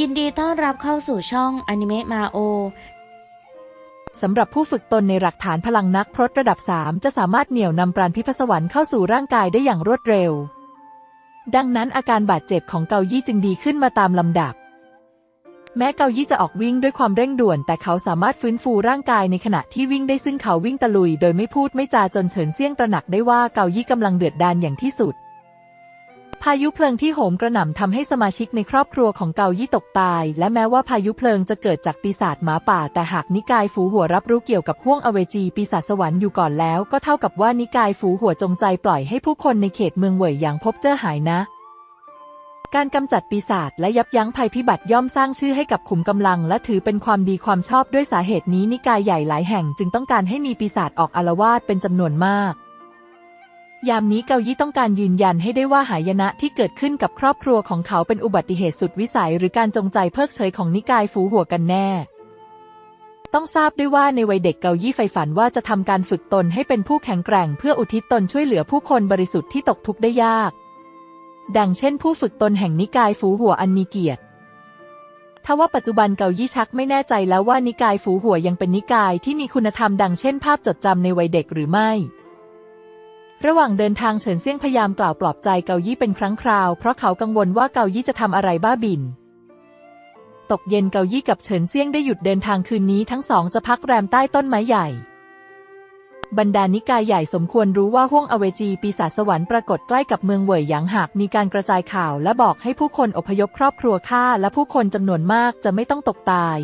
ยินดีต้อนรับเข้าสู่ช่องอนิเมะมาโอสำหรับผู้ฝึกตนในหลักฐานพลังนักพรตระดับ 3 จะสามารถเหนี่ยวนำปราณพิพสวรรค์เข้าสู่ร่างกายได้อย่างรวดเร็ว ดังนั้นอาการบาดเจ็บของเกายี่จึงดีขึ้นมาตามลำดับ แม้เกายี่จะออกวิ่งด้วยความเร่งด่วน แต่เขาสามารถฟื้นฟูร่างกายในขณะที่วิ่งได้ซึ่งเขาวิ่งตะลุย โดยไม่พูดไม่จาจนเฉินเซี่ยงตระหนักได้ว่าเกายี่กำลังเดือดดาลอย่างที่สุด พายุเพลิงที่โหมกระหน่ำทำให้สมาชิกในครอบครัวของเกายี่ตกตาย และแม้ว่าพายุเพลิงจะเกิดจากปีศาจหมาป่า แต่หากนิกายฝูหัวรับรู้เกี่ยวกับห้วงอเวจีปีศาจสวรรค์อยู่ก่อนแล้ว ก็เท่ากับว่านิกายฝูหัวจงใจปล่อยให้ผู้คนในเขตเมืองเหวยหยางพบเจอหายนะ การกำจัดปีศาจและยับยั้งภัยพิบัติย่อมสร้างชื่อให้กับขุมกำลัง และถือเป็นความดีความชอบด้วยสาเหตุนี้นิกายใหญ่หลายแห่ง จึงต้องการให้มีปีศาจออกอารวาสเป็นจำนวนมาก ยามนี้เกายี่ต้องการยืนยันให้ได้ว่าหายนะที่เกิดขึ้นกับครอบครัวของเขาเป็นอุบัติเหตุสุดวิสัย หรือการจงใจเพิกเฉยของนิกายฝูหัวกันแน่ ต้องทราบด้วยว่าในวัยเด็กเกายี่ใฝ่ฝันว่าจะทำการฝึกตนให้เป็นผู้แข็งแกร่ง เพื่ออุทิศตนช่วยเหลือผู้คนบริสุทธิ์ที่ตกทุกข์ได้ยาก ดังเช่น ผู้ฝึกตนแห่งนิกายฝูหัวอันมีเกียรติทว่าปัจจุบันเกายี่ชักไม่แน่ใจแล้วว่านิกายฝูหัวยังเป็นนิกายที่มีคุณธรรมดังเช่น ภาพจดจำในวัยเด็กหรือไม่ ระหว่างเดินทางเฉินเซี่ยงพยายามกล่าวปลอบใจเกายี่เป็นครั้งคราว เพราะเขากังวลว่าเกายี่จะทำอะไรบ้าบิน ตกเย็นเกายี่กับเฉินเซี่ยงได้หยุดเดินทางคืนนี้ทั้งสองจะพักแรมใต้ต้นไม้ใหญ่ บรรดานิกายใหญ่สมควรรู้ว่าห้วงอเวจีปีศาจสวรรค์ปรากฏใกล้กับเมืองเหวยหยางหากมีการกระจายข่าวและบอกให้ผู้คนอพยพครอบครัวฆ่าและผู้คนจำนวนมากจะไม่ต้องตกตาย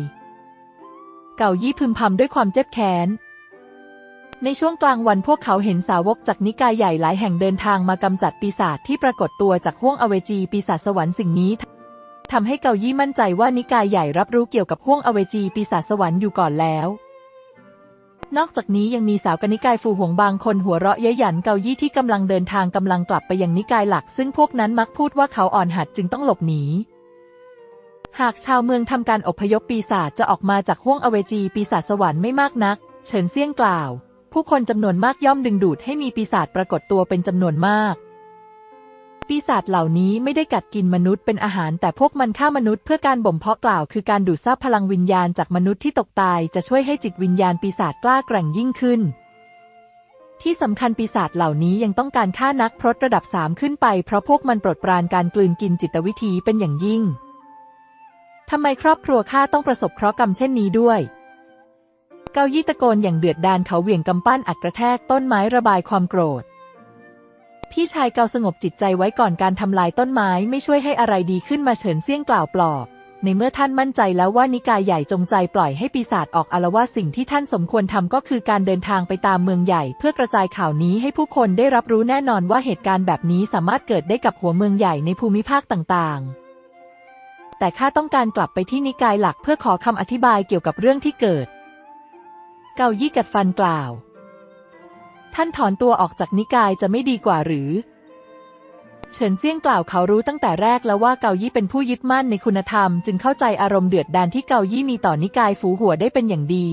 เกายี่พึมพำด้วยความเจ็บแค้น ในช่วงกลางวันพวกเขาเห็นสาวกจากนิกายใหญ่หลายแห่งเดินทางมากำจัดปีศาจที่ปรากฏตัวจากห้วงอเวจีปีศาจสวรรค์สิ่งนี้ทำให้เกายี่มั่นใจว่านิกายใหญ่รับรู้เกี่ยวกับห้วงอเวจีปีศาจสวรรค์อยู่ก่อนแล้วนอกจากนี้ยังมีสาวกนิกายฟูหวงบางคนหัวเราะเย้ยหยันเกายี่ที่กำลังเดินทางกำลังกลับไปยังนิกายหลัก ซึ่งพวกนั้นมักพูดว่าเขาอ่อนหัดจึงต้องหลบหนี หากชาวเมืองทำการอพยพปีศาจจะออกมาจากห้วงอเวจีปีศาจสวรรค์ไม่มากนัก เฉินเซี่ยงกล่าว ผู้คนจำนวนมากย่อมดึงดูดให้มีปีศาจปรากฏตัวเป็นจำนวนมาก ปีศาจเหล่านี้ไม่ได้กัดกินมนุษย์เป็นอาหาร แต่พวกมันฆ่ามนุษย์เพื่อการบ่มเพาะกล่าว คือการดูดซับพลังวิญญาณจากมนุษย์ที่ตกตาย จะช่วยให้จิตวิญญาณปีศาจกล้าแกร่งยิ่งขึ้น ที่สำคัญปีศาจเหล่านี้ยังต้องการฆ่านักพรตระดับสามขึ้นไปเพราะพวกมันปรดปรานการกลืนกินจิตวิธีเป็นอย่างยิ่งทำไมครอบครัวข้าต้องประสบเคราะห์กรรมเช่นนี้ด้วย เกายี่ตะโกนอย่างเดือดดาลเขาเหวี่ยงกำปั้นอัดกระแทกต้นไม้ระบายความโกรธ พี่ชายเกาสงบจิตใจไว้ก่อนการทำลายต้นไม้ไม่ช่วยให้อะไรดีขึ้นมาเฉินเซี่ยงกล่าวปลอบ ในเมื่อท่านมั่นใจแล้วว่านิกายใหญ่จงใจปล่อยให้ปีศาจออกอารวาสสิ่งที่ท่านสมควรทำก็คือการเดินทางไปตามเมืองใหญ่ เพื่อกระจายข่าวนี้ให้ผู้คนได้รับรู้แน่นอนว่าเหตุการณ์แบบนี้สามารถเกิดได้กับหัวเมืองใหญ่ในภูมิภาคต่างๆแต่ข้าต้องการกลับไปที่นิกายหลักเพื่อขอคำอธิบายเกี่ยวกับเรื่องที่เกิด เกายี่กัดฟันกล่าว ท่านถอนตัวออกจากนิกายจะไม่ดีกว่าหรือ เฉินเซี่ยงกล่าวเขารู้ตั้งแต่แรกแล้วว่าเกายี่เป็นผู้ยึดมั่นในคุณธรรม จึงเข้าใจอารมณ์เดือดดาลที่เกายี่มีต่อนิกายฝูหัวได้เป็นอย่างดี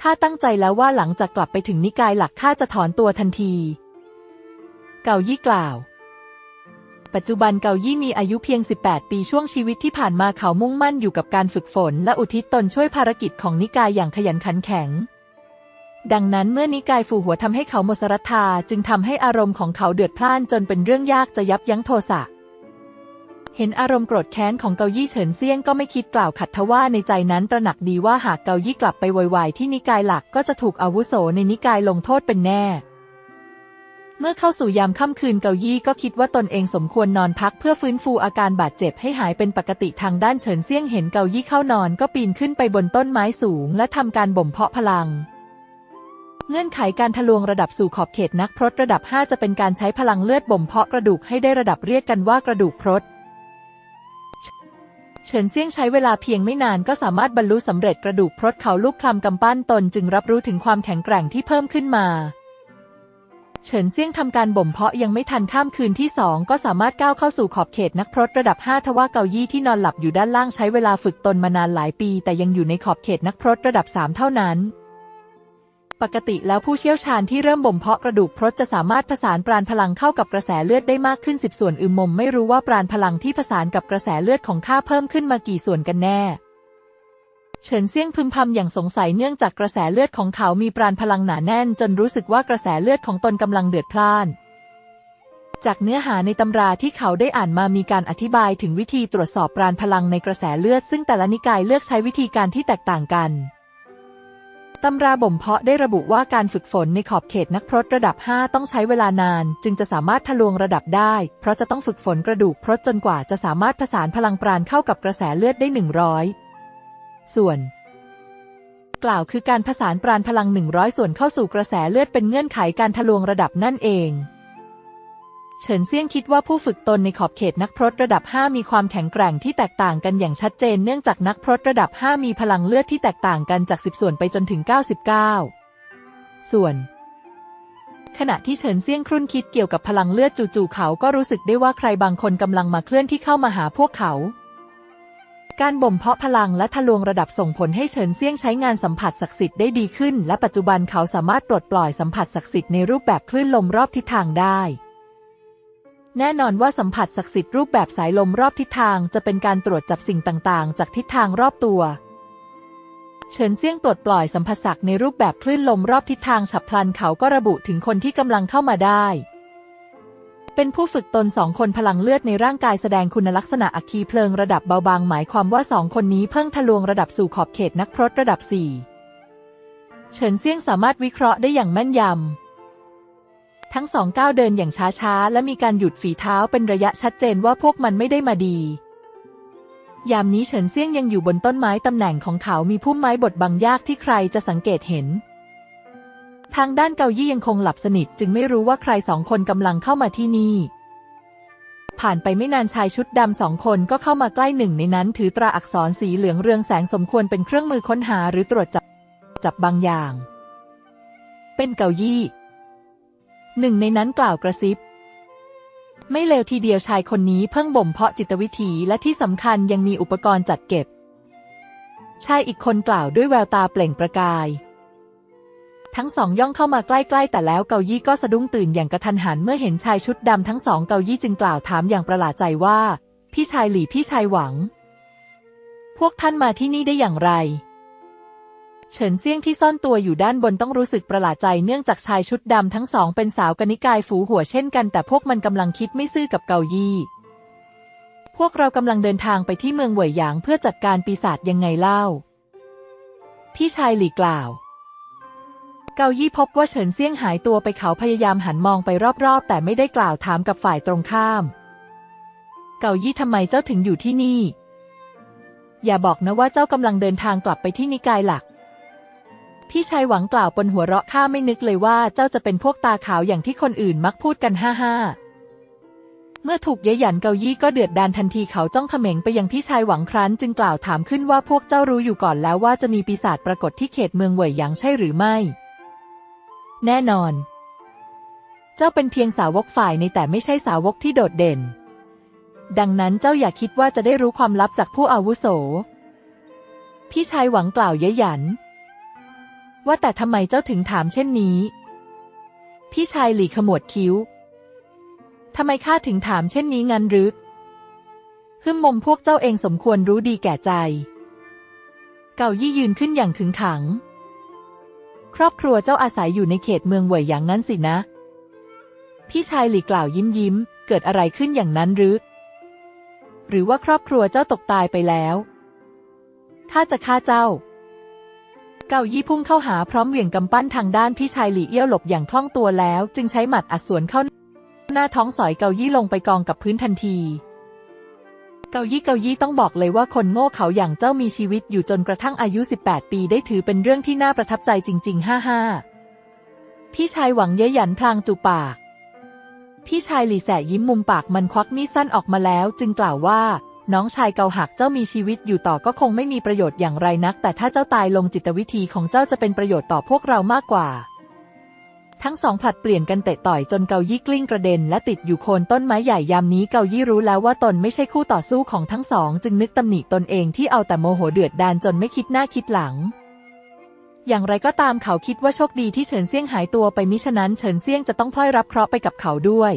ข้าตั้งใจแล้วว่าหลังจากกลับไปถึงนิกายหลักข้าจะถอนตัวทันที เกายี่กล่าว ปัจจุบันเกายี่มีอายุเพียง 18 ปีช่วงชีวิตที่ผ่านมาเขามุ่งมั่นอยู่กับการฝึกฝน และอุทิศตนช่วยภารกิจของนิกายอย่างขยันขันแข็ง ดังนั้นเมื่อนิกายฝูหัวทำให้เขาหมดศรัทธาจึงทำให้อารมณ์ของเขาเดือดพล่านจนเป็นเรื่องยากจะยับยั้งโทสะเห็นอารมณ์โกรธแค้นของเกายี่เฉินเซียงก็ไม่คิดกล่าวขัดทว่าในใจนั้นตระหนักดีว่าหากเกายี่กลับไปววายที่นิกายหลักก็จะถูกอาวุโสในนิกายลงโทษเป็นแน่ เมื่อเข้าสู่ยามค่ำคืนเกายี่ก็คิดว่าตนเองสมควรนอนพักเพื่อฟื้นฟูอาการบาดเจ็บให้หายเป็นปกติทางด้านเฉินเซี่ยงเห็นเกายี่เข้านอนก็ปีนขึ้นไปบนต้นไม้สูง และทำการบ่มเพาะพลัง เงื่อนไขการทะลวงระดับสู่ขอบเขตนักพรตระดับ 5 จะเป็นการใช้พลังเลือดบ่มเพาะกระดูกให้ได้ระดับเรียกกันว่ากระดูกพรตเฉินเซี่ยงใช้เวลาเพียงไม่นานก็สามารถบรรลุสำเร็จกระดูกพรตเขาลูกคลำกำปั้นตนจึงรับรู้ถึงความแข็งแกร่งที่เพิ่มขึ้นมา เฉินเซี่ยงทำการบ่มเพาะยังไม่ทันข้ามคืนที่สองก็สามารถก้าวเข้าสู่ขอบเขตนักพรตระดับ 5 ทว่าเกายี่ที่นอนหลับอยู่ด้านล่างใช้เวลาฝึกตนมานานหลายปี แต่ยังอยู่ในขอบเขตนักพรตระดับ 3 เท่านั้นปกติแล้วผู้เชี่ยวชาญที่เริ่มบ่มเพาะกระดูกพรตจะสามารถผสานปราณพลังเข้ากับกระแสเลือดได้มากขึ้นสิบส่วนอึมมมไม่รู้ว่าปราณพลังที่ผสานกับกระแสเลือดของข้าเพิ่มขึ้นมากี่ส่วนกันแน่ เฉินเซี่ยงพึมพำอย่างสงสัยเนื่องจากกระแสเลือดของเขามีปราณพลังหนาแน่น จนรู้สึกว่ากระแสเลือดของตนกำลังเดือดพล่าน จากเนื้อหาในตำราที่เขาได้อ่านมามีการอธิบายถึงวิธีตรวจสอบปราณพลังในกระแสเลือด ซึ่งแต่ละนิกายเลือกใช้วิธีการที่แตกต่างกันตำราบ่มเพาะได้ระบุว่าการฝึกฝนในขอบเขตนักพรตระดับ 5 ต้องใช้เวลานาน จึงจะสามารถทะลวงระดับได้ เพราะจะต้องฝึกฝนกระดูกพรตจนกว่าจะสามารถผสานพลังปราณเข้ากับกระแสเลือดได้ 100 ส่วน กล่าวคือการผสานปราณพลัง 100 ส่วนเข้าสู่กระแสเลือดเป็นเงื่อนไขการทะลวงระดับนั่นเองเฉินเซี่ยงคิดว่าผู้ฝึกตนในขอบเขตนักพรตระดับ 5 มีความแข็งแกร่งที่แตกต่างกันอย่างชัดเจนเนื่องจากนักพรตระดับ 5 มีพลังเลือดที่แตกต่างกันจาก 10 ส่วนไปจนถึง 99 ส่วน ขณะที่เฉินเซี่ยงครุ่นคิดเกี่ยวกับพลังเลือดจู่ๆเขาก็รู้สึกได้ว่าใครบางคนกำลังมาเคลื่อนที่เข้ามาหาพวกเขา การบ่มเพาะพลังและทะลวงระดับส่งผลให้เฉินเซี่ยงใช้งานสัมผัสศักดิ์สิทธิ์ได้ดีขึ้น และปัจจุบันเขาสามารถปลดปล่อยสัมผัสศักดิ์สิทธิ์ในรูปแบบคลื่นลมรอบทิศทางได้ แน่นอนว่าสัมผัสศักดิ์สิทธิ์รูปแบบสายลมรอบทิศทางจะเป็นการตรวจจับสิ่งต่างๆ จากทิศทางรอบตัวเฉินเซี่ยงปลดปล่อยสัมผัสศักดิ์ในรูปแบบคลื่นลมรอบทิศทางฉับพลันเขาก็ระบุถึงคนที่กำลังเข้ามาได้ เป็นผู้ฝึกตนสองคนพลังเลือดในร่างกายแสดงคุณลักษณะอัคคีเพลิงระดับเบาบางหมายความว่าสองคนนี้เพิ่งทะลวงระดับสู่ขอบเขตนักพรตระดับสี่เฉินเซี่ยงสามารถวิเคราะห์ได้อย่างแม่นยำ ทั้งสองก้าวเดินอย่างช้าๆ และมีการหยุดฝีเท้าเป็นระยะชัดเจนว่าพวกมันไม่ได้มาดี ยามนี้เฉินเซี่ยงยังอยู่บนต้นไม้ตำแหน่งของเขามีพุ่มไม้บดบังยากที่ใครจะสังเกตเห็น ทางด้านเกายี่ยังคงหลับสนิท จึงไม่รู้ว่าใครสองคนกำลังเข้ามาที่นี่ ผ่านไปไม่นานชายชุดดำสองคนก็เข้ามาใกล้หนึ่งในนั้น ถือตราอักษรสีเหลืองเรืองแสงสมควรเป็นเครื่องมือค้นหาหรือตรวจจับจับบางอย่าง เป็นเกายี่ หนึ่งในนั้นกล่าวกระซิบ ไม่เลวทีเดียวชายคนนี้เพิ่งบ่มเพาะจิตวิถีและที่สำคัญยังมีอุปกรณ์จัดเก็บ ชายอีกคนกล่าวด้วยแววตาเปล่งประกาย ทั้งสองย่องเข้ามาใกล้ๆ แต่แล้วเกายี่ก็สะดุ้งตื่นอย่างกระทันหันเมื่อเห็นชายชุดดำทั้งสองเกายี่จึงกล่าวถามอย่างประหลาดใจว่า พี่ชายหลี่พี่ชายหวัง พวกท่านมาที่นี่ได้อย่างไร เฉินเซี่ยงที่ซ่อนตัวอยู่ด้านบนต้องรู้สึกประหลาดใจเนื่องจากชายชุดดำทั้งสองเป็นสาวกนิกายฝูหัวเช่นกัน แต่พวกมันกำลังคิดไม่ซื่อกับเกายี่ พวกเรากำลังเดินทางไปที่เมืองเหวยหยางเพื่อจัดการปีศาจยังไงเล่า พี่ชายหลี่กล่าว เกายี่พบว่าเฉินเซี่ยงหายตัวไปเขาพยายามหันมองไปรอบๆ แต่ไม่ได้กล่าวถามกับฝ่ายตรงข้าม เกายี่ทำไมเจ้าถึงอยู่ที่นี่ อย่าบอกนะว่าเจ้ากำลังเดินทางกลับไปที่นิกายหลัก พี่ชายหวังกล่าวปนหัวเราะข้าไม่นึกเลยว่าเจ้าจะเป็นพวกตาขาวอย่างที่คนอื่นมักพูดกันฮ่าฮ่าเมื่อถูกเย้ยหยันเกายี่ก็เดือดดานทันทีเขาจ้องเขม็งไปยังพี่ชายหวังครั้น จึงกล่าวถามขึ้นว่าพวกเจ้ารู้อยู่ก่อนแล้วว่าจะมีปีศาจปรากฏที่เขตเมืองเหวยหยางใช่หรือไม่ แน่นอน เจ้าเป็นเพียงสาวกฝ่ายในแต่ไม่ใช่สาวกที่โดดเด่น ดังนั้นเจ้าอย่าคิดว่าจะได้รู้ความลับจากผู้อาวุโส พี่ชายหวังกล่าวเย้ยหยัน ว่าแต่ทำไมเจ้าถึงถามเช่นนี้ พี่ชายหลีขมวดคิ้วทำไมข้าถึงถามเช่นนี้งั้นหรือฮึมมมพวกเจ้าเองสมควรรู้ดีแก่ใจ เก่ายี่ยืนขึ้นอย่างขึงขัง ครอบครัวเจ้าอาศัยอยู่ในเขตเมืองเหวยหยางงั้นสินะ พี่ชายหลีกล่าวยิ้มยิ้ม เกิดอะไรขึ้นอย่างนั้นหรือ หรือว่าครอบครัวเจ้าตกตายไปแล้วข้าจะฆ่าเจ้า เกายี่พุ่งเข้าหาพร้อมเหวี่ยงกำปั้นทางด้านพี่ชายหลี่เอี้ยวหลบอย่างคล่องตัวแล้ว จึงใช้หมัดอัดสวนเข้า หน้าท้องสอยเกายี่ลงไปกองกับพื้นทันที เกายี่เกายี่ต้องบอกเลยว่าคนโง่เขาอย่างเจ้ามีชีวิตอยู่จนกระทั่งอายุ 18 ปีได้ถือเป็นเรื่องที่น่าประทับใจจริงๆฮ่าฮพี่ชายหวังเย้ยหยันพลางจูปาก พี่ชายหลีแสยิ้มมุมปากมันควักมีดสั้นออกมาแล้ว จึงกล่าวว่า น้องชายเกาหักเจ้ามีชีวิตอยู่ต่อก็คงไม่มีประโยชน์อย่างไรนัก แต่ถ้าเจ้าตายลงจิตวิธีของเจ้าจะเป็นประโยชน์ต่อพวกเรามากกว่า ทั้งสองผลัดเปลี่ยนกันเตะต่อยจนเกายี่กลิ้งกระเด็นและติดอยู่โคนต้นไม้ใหญ่ยามนี้เกายี่รู้แล้วว่าตนไม่ใช่คู่ต่อสู้ของทั้งสอง จึงนึกตำหนิตนเองที่เอาแต่โมโหเดือดดานจนไม่คิดหน้าคิดหลัง อย่างไรก็ตามเขาคิดว่าโชคดีที่เฉินเซี่ยงหายตัวไปมิฉะนั้นเฉินเซี่ยงจะต้องพลอยรับเคราะห์ไปกับเขาด้วย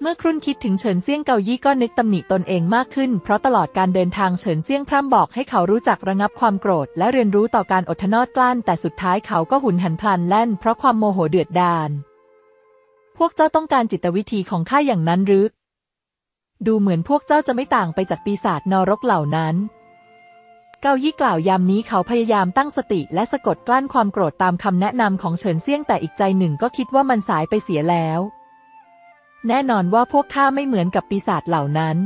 เมื่อครุ่นคิดถึงเฉินเซี่ยงเกายี่ก็นึกตำหนิตนเองมากขึ้น เพราะตลอดการเดินทางเฉินเซี่ยงพร่ำบอกให้เขารู้จักระงับความโกรธ และเรียนรู้ต่อการอดทนอดกลั้น แต่สุดท้ายเขาก็หุนหันพลันแล่น เพราะความโมโหเดือดดาล พวกเจ้าต้องการจิตวิธีของข้าอย่างนั้นหรือ ดูเหมือนพวกเจ้าจะไม่ต่างไปจากปีศาจนรกเหล่านั้น เกายี่กล่าวยามนี้เขาพยายามตั้งสติและสะกดกลั้นความโกรธตามคำแนะนำของเฉินเซี่ยงแต่อีกใจหนึ่งก็คิดว่ามันสายไปเสียแล้ว แน่นอนว่าพวกข้าไม่เหมือนกับปีศาจเหล่านั้น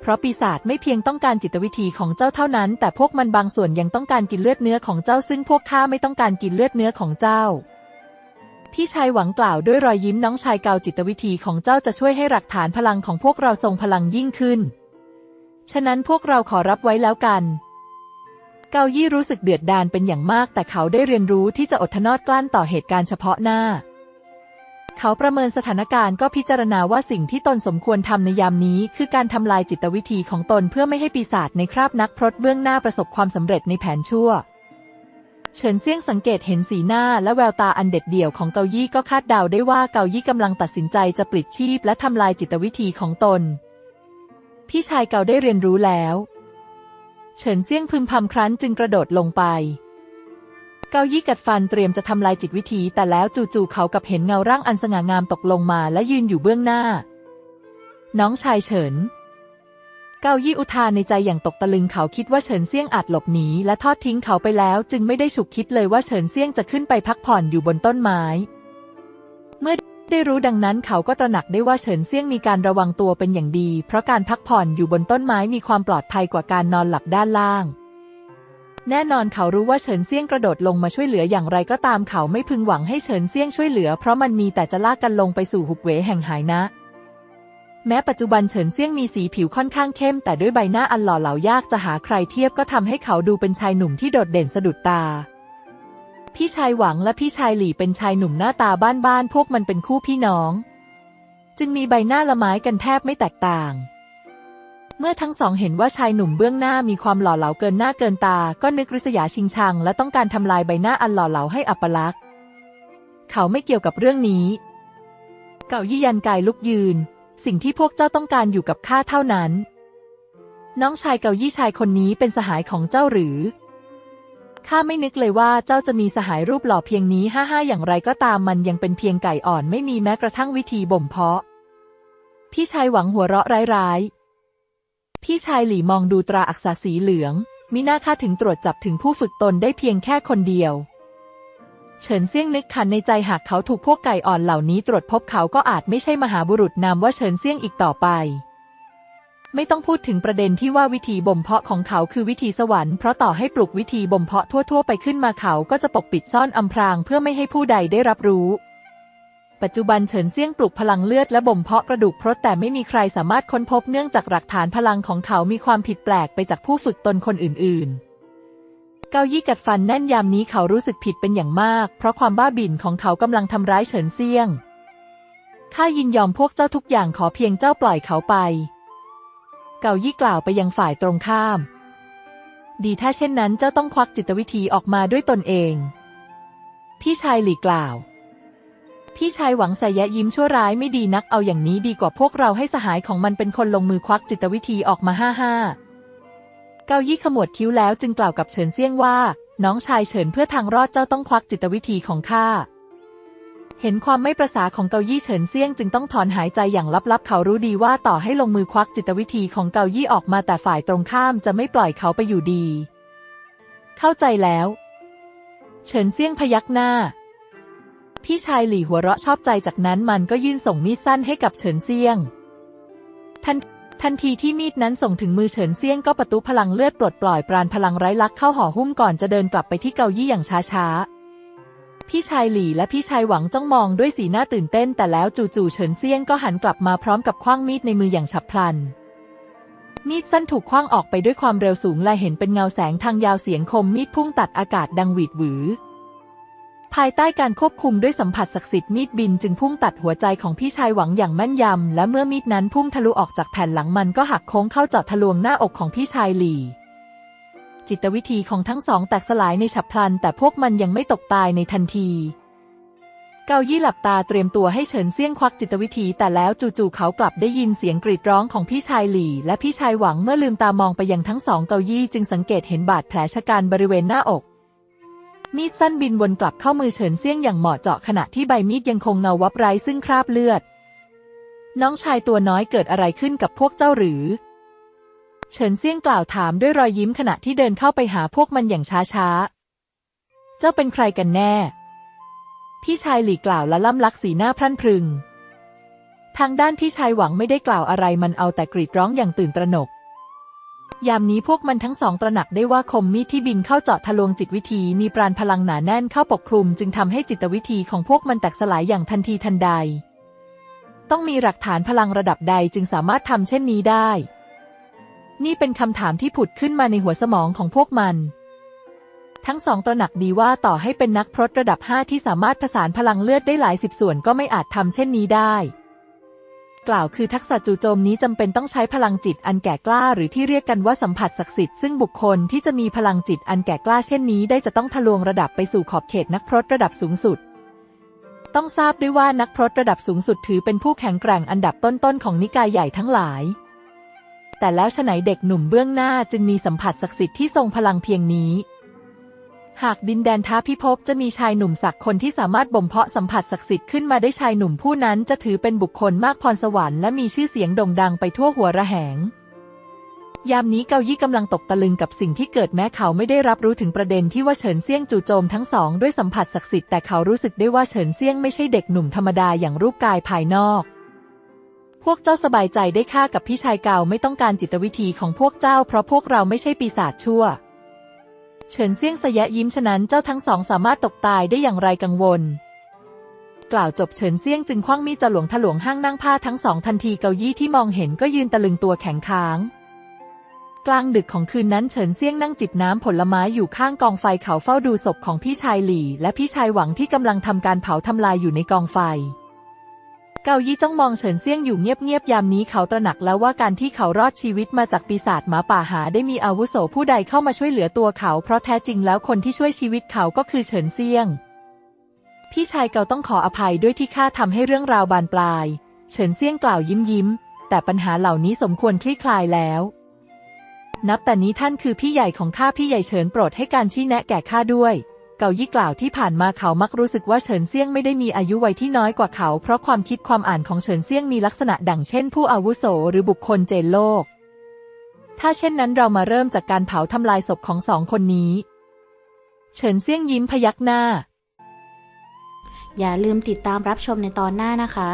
เพราะปีศาจไม่เพียงต้องการจิตวิธีของเจ้าเท่านั้น แต่พวกมันบางส่วนยังต้องการกินเลือดเนื้อของเจ้าซึ่งพวกข้าไม่ต้องการกินเลือดเนื้อของเจ้า พี่ชายหวังกล่าวด้วยรอยยิ้มน้องชายเกาจิตวิธีของเจ้าจะช่วยให้หลักฐานพลังของพวกเราทรงพลังยิ่งขึ้น ฉะนั้นพวกเราขอรับไว้แล้วกันเกายี่รู้สึกเดือดดาลเป็นอย่างมาก แต่เขาได้เรียนรู้ที่จะอดทนอดกลั้นต่อเหตุการณ์เฉพาะหน้า เขาประเมินสถานการณ์ก็พิจารณาว่าสิ่งที่ตนสมควรทำในยามนี้ คือการทำลายจิตวิธีของตนเพื่อไม่ให้ปีศาจในคราบนักพรตเบื้องหน้าประสบความสำเร็จในแผนชั่ว เฉินเซี่ยงสังเกตเห็นสีหน้าและแววตาอันเด็ดเดี่ยวของเกายี่ก็คาดเดาได้ว่าเกายี่กำลังตัดสินใจจะปลิดชีพและทำลายจิตวิธีของตน พี่ชายเกาได้เรียนรู้แล้ว เฉินเซี่ยงพึมพำครั้นจึงกระโดดลงไป เกายี่กัดฟันเตรียมจะทำลายจิตวิธีแต่แล้วจู่ๆเขากับเห็นเงาร่างอันสง่างามตกลงมาและยืนอยู่เบื้องหน้า น้องชายเฉิน เกายี่อุทานในใจอย่างตกตะลึงเขาคิดว่าเฉินเซี่ยงอาจหลบหนีและทอดทิ้งเขาไปแล้ว จึงไม่ได้ฉุกคิดเลยว่าเฉินเซี่ยงจะขึ้นไปพักผ่อนอยู่บนต้นไม้ เมื่อได้รู้ดังนั้นเขาก็ตระหนักได้ว่าเฉินเซี่ยงมีการระวังตัวเป็นอย่างดี เพราะการพักผ่อนอยู่บนต้นไม้มีความปลอดภัยกว่าการนอนหลับด้านล่าง แน่นอนเขารู้ว่าเฉินเซี่ยงกระโดดลงมาช่วยเหลืออย่างไรก็ตามเขาไม่พึงหวังให้เฉินเซี่ยงช่วยเหลือ เพราะมันมีแต่จะลากกันลงไปสู่หุบเหวแห่งหายนะ แม้ปัจจุบันเฉินเซี่ยงมีสีผิวค่อนข้างเข้ม แต่ด้วยใบหน้าอันหล่อเหลายากจะหาใครเทียบก็ทำให้เขาดูเป็นชายหนุ่มที่โดดเด่นสะดุดตา พี่ชายหวังและพี่ชายหลี่เป็นชายหนุ่มหน้าตาบ้านๆพวกมันเป็นคู่พี่น้อง จึงมีใบหน้าละไม้กันแทบไม่แตกต่าง เมื่อทั้งสองเห็นว่าชายหนุ่มเบื้องหน้ามีความหล่อเหลาเกินหน้าเกินตา ก็นึกริษยาชิงชัง และต้องการทำลายใบหน้าอันหล่อเหลาให้อัปลักษณ์ เขาไม่เกี่ยวกับเรื่องนี้ เก่ายี่ยันกายลุกยืน สิ่งที่พวกเจ้าต้องการอยู่กับข้าเท่านั้น น้องชายเก่ายี่ชายคนนี้เป็นสหายของเจ้าหรือข้าไม่นึกเลยว่าเจ้าจะมีสหายรูปหล่อเพียงนี้ห้าห้าอย่างไรก็ตามมันยังเป็นเพียงไก่อ่อนไม่มีแม้กระทั่งวิธีบ่มเพาะ พี่ชายหวังหัวเราะร้ายๆ พี่ชายหลี่มองดูตราอักษรสีเหลือง มิน่าข้าถึงตรวจจับถึงผู้ฝึกตนได้เพียงแค่คนเดียว เฉินเซี่ยงนึกขันในใจหากเขาถูกพวกไก่อ่อนเหล่านี้ตรวจพบเขาก็อาจไม่ใช่มหาบุรุษนามว่าเฉินเซี่ยงอีกต่อไป ไม่ต้องพูดถึงประเด็นที่ว่าวิธีบ่มเพาะของเขาคือวิธีสวรรค์เพราะต่อให้ปลุกวิธีบ่มเพาะทั่ว ๆ ไปขึ้นมาเขาก็จะปกปิดซ่อนอำพรางเพื่อไม่ให้ผู้ใดได้รับรู้ ปัจจุบันเฉินเซี่ยงปลุกพลังเลือดและบ่มเพาะกระดูกพรตแต่ไม่มีใครสามารถค้นพบเนื่องจากหลักฐานพลังของเขามีความผิดแปลกไปจากผู้ฝึกตนคนอื่น ๆ เกายี่กัดฟันแน่นยามนี้เขารู้สึกผิดเป็นอย่างมาก เพราะความบ้าบิ่นของเขากำลังทำร้ายเฉินเซี่ยง ข้ายินยอมพวกเจ้าทุกอย่างขอเพียงเจ้าปล่อยเขาไป เกายี่กล่าวไปยังฝ่ายตรงข้าม ดีถ้าเช่นนั้นเจ้าต้องควักจิตวิธีออกมาด้วยตนเอง พี่ชายหลีกล่าว พี่ชายหวังใส่แยะยิ้มชั่วร้ายไม่ดีนักเอาอย่างนี้ดีกว่าพวกเราให้สหายของมันเป็นคนลงมือควักจิตวิธีออกมาห้าห้าเกายี่ขมวดคิ้วแล้วจึงกล่าวกับเฉินเซี่ยงว่า น้องชายเฉินเพื่อทางรอดเจ้าต้องควักจิตวิธีของข้าเห็นความไม่ประสาของเกายี่เฉินเซี่ยงจึงต้องถอนหายใจอย่างลับๆ เขารู้ดีว่าต่อให้ลงมือควักจิตวิธีของเกายี่ออกมาแต่ฝ่ายตรงข้ามจะไม่ปล่อยเขาไปอยู่ดี เข้าใจแล้ว เฉินเซี่ยงพยักหน้า พี่ชายหลี่หัวเราะชอบใจจากนั้นมันก็ยื่นส่งมีดสั้นให้กับเฉินเซียง ทันทันทีที่มีดนั้นส่งถึงมือเฉินเซียงก็ประตูพลังเลือดปลดปล่อยปราณพลังไร้ลักเข้าห่อหุ้มก่อนจะเดินกลับไปที่เกายี่อย่างช้าๆ พี่ชายหลี่และพี่ชายหวังจ้องมองด้วยสีหน้าตื่นเต้น แต่แล้วจู่ๆเฉินเซียงก็หันกลับมาพร้อมกับคว้างมีดในมืออย่างฉับพลัน มีดสั้นถูกคว้างออกไปด้วยความเร็วสูงและเห็นเป็นเงาแสงทางยาวเสียงคมมีดพุ่งตัดอากาศดังหวีดหวือ ภายใต้การควบคุมด้วยสัมผัสศักดิ์สิทธิ์มีดบินจึงพุ่งตัดหัวใจของพี่ชายหวังอย่างแม่นยำ และเมื่อมีดนั้นพุ่งทะลุออกจากแผ่นหลังมันก็หักโค้งเข้าเจาะทะลวงหน้าอกของพี่ชายหลี่จิตวิธีของทั้งสองแตกสลายในฉับพลัน แต่พวกมันยังไม่ตกตายในทันทีเกายี่หลับตาเตรียมตัวให้เฉินเซี่ยงควักจิตวิธี แต่แล้วจู่ๆเขากลับได้ยินเสียงกรีดร้องของพี่ชายหลี่ และพี่ชายหวังเมื่อลืมตามองไปยังทั้งสองเกายี่จึงสังเกตเห็นบาดแผลชะกันบริเวณหน้าอก มีดสั้นบินวนกลับเข้ามือเฉินเซี่ยงอย่างเหมาะเจาะขณะที่ใบมีดยังคงเงาวับไร้ซึ่งคราบเลือด น้องชายตัวน้อยเกิดอะไรขึ้นกับพวกเจ้าหรือ เฉินเซี่ยงกล่าวถามด้วยรอยยิ้มขณะที่เดินเข้าไปหาพวกมันอย่างช้าๆ เจ้าเป็นใครกันแน่ พี่ชายหลี่กล่าวและล่ำลักสีหน้าพรั่นพรึง ทางด้านพี่ชายหวังไม่ได้กล่าวอะไรมันเอาแต่กรีดร้องอย่างตื่นตระหนก ยามนี้พวกมันทั้งสองตระหนักได้ว่าคมมีดที่บินเข้าเจาะทะลวงจิตวิธีมีปราณพลังหนาแน่นเข้าปกคลุม จึงทำให้จิตวิธีของพวกมันแตกสลายอย่างทันทีทันใด ต้องมีหลักฐานพลังระดับใดจึงสามารถทำเช่นนี้ได้ นี่เป็นคำถามที่ผุดขึ้นมาในหัวสมองของพวกมัน ทั้งสองตระหนักดีว่าต่อให้เป็นนักพรตระดับห้าที่สามารถผสานพลังเลือดได้หลายสิบส่วนก็ไม่อาจทำเช่นนี้ได้ กล่าวคือทักษะจู่โจมนี้จำเป็นต้องใช้พลังจิตอันแก่กล้า หรือที่เรียกกันว่าสัมผัสศักดิ์สิทธิ์ซึ่งบุคคลที่จะมีพลังจิตอันแก่กล้าเช่นนี้ ได้จะต้องทะลวงระดับไปสู่ขอบเขตนักพรตระดับสูงสุด ต้องทราบด้วยว่านักพรตระดับสูงสุดถือเป็นผู้แข็งแกร่งอันดับต้นๆของนิกายใหญ่ทั้งหลาย แต่แล้วฉไหนเด็กหนุ่มเบื้องหน้าจึงมีสัมผัสศักดิ์สิทธิ์ที่ทรงพลังเพียงนี้ หากดินแดนท้าพิภพจะมีชายหนุ่มสักคนที่สามารถบ่มเพาะสัมผัสศักดิ์สิทธิ์ขึ้นมาได้ชายหนุ่มผู้นั้นจะถือเป็นบุคคลมากพรสวรรค์และมีชื่อเสียงโด่งดังไปทั่วหัวระแหง ยามนี้เกายี่กำลังตกตะลึงกับสิ่งที่เกิดแม้เขาไม่ได้รับรู้ถึงประเด็นที่ว่าเฉินเซี่ยงจู่โจมทั้งสองด้วยสัมผัสศักดิ์สิทธิ์แต่เขารู้สึกได้ว่าเฉินเซี่ยงไม่ใช่เด็กหนุ่มธรรมดาอย่างรูปกายภายนอกพวกเจ้าสบายใจได้ค่ากับพี่ชายเก่าไม่ต้องการจิตวิธีของพวกเจ้า เพราะพวกเราไม่ใช่ปีศาจชั่ว เฉินเซี่ยงสยะยิ้มฉะนั้นเจ้าทั้งสองสามารถตกตายได้อย่างไรกังวล กล่าวจบเฉินเซี่ยงจึงคว้างมีดจหลวงถลวงห้างนั่งผ้าทั้งสองทันทีเกายี่ที่มองเห็นก็ยืนตะลึงตัวแข็งค้าง กลางดึกของคืนนั้นเฉินเซี่ยงนั่งจิบน้ำผลไม้อยู่ข้างกองไฟเขาเฝ้าดูศพของพี่ชายหลี่ และพี่ชายหวังที่กำลังทำการเผาทำลายอยู่ในกองไฟ เกายี่จ้องมองเฉินเซี่ยงอยู่เงียบๆยามนี้เขาตระหนักแล้วว่าการที่เขารอดชีวิตมาจากปีศาจหมาป่าหาได้มีอาวุโสผู้ใดเข้ามาช่วยเหลือตัวเขา เพราะแท้จริงแล้วคนที่ช่วยชีวิตเขาก็คือเฉินเซี่ยง พี่ชายเกาต้องขออภัยด้วยที่ข้าทำให้เรื่องราวบานปลาย เฉินเซี่ยงกล่าวยิ้มยิ้ม แต่ปัญหาเหล่านี้สมควรคลี่คลายแล้ว นับแต่นี้ท่านคือพี่ใหญ่ของข้าพี่ใหญ่เฉินโปรดให้การชี้แนะแก่ข้าด้วย เกายี่กล่าวที่ผ่านมาเขามักรู้สึกว่าเฉินเซี่ยงไม่ได้มีอายุวัยที่น้อยกว่าเขา เพราะความคิดความอ่านของเฉินเซี่ยงมีลักษณะดังเช่น ผู้อาวุโสหรือบุคคลเจนโลก ถ้าเช่นนั้นเรามาเริ่มจากการเผาทำลายศพของสองคนนี้ เฉินเซี่ยงยิ้มพยักหน้า อย่าลืมติดตามรับชมในตอนหน้านะคะ